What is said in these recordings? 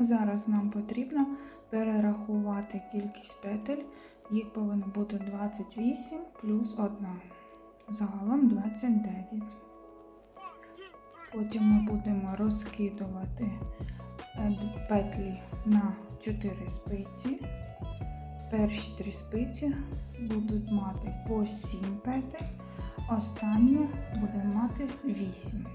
Зараз нам потрібно перерахувати кількість петель. Їх повинно бути 28 плюс 1. Загалом 29. Потім ми будемо розкидувати е, петлі на 4 спиці. Перші три спиці будуть мати по 7 петель, останню буде мати 8.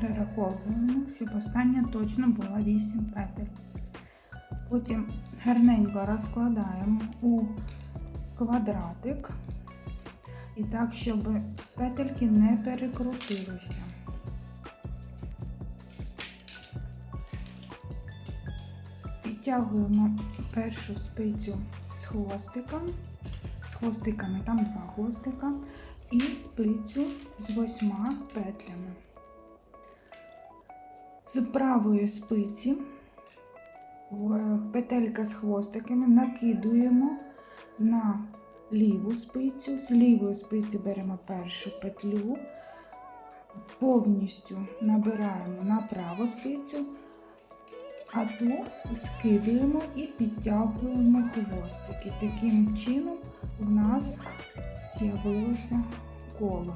Перераховуємо, щоб остання точно була 8 петель. Потім гарненько розкладаємо у квадратик. І так, щоб петельки не перекрутилися. Підтягуємо першу спицю з хвостиком. З хвостиками, там два хвостика, і спицю з восьма петлями. З правої спиці петелька з хвостиками накидуємо на ліву спицю. З лівої спиці беремо першу петлю, повністю набираємо на праву спицю, а ту скидуємо і підтягуємо хвостики. Таким чином у нас з'явилося коло.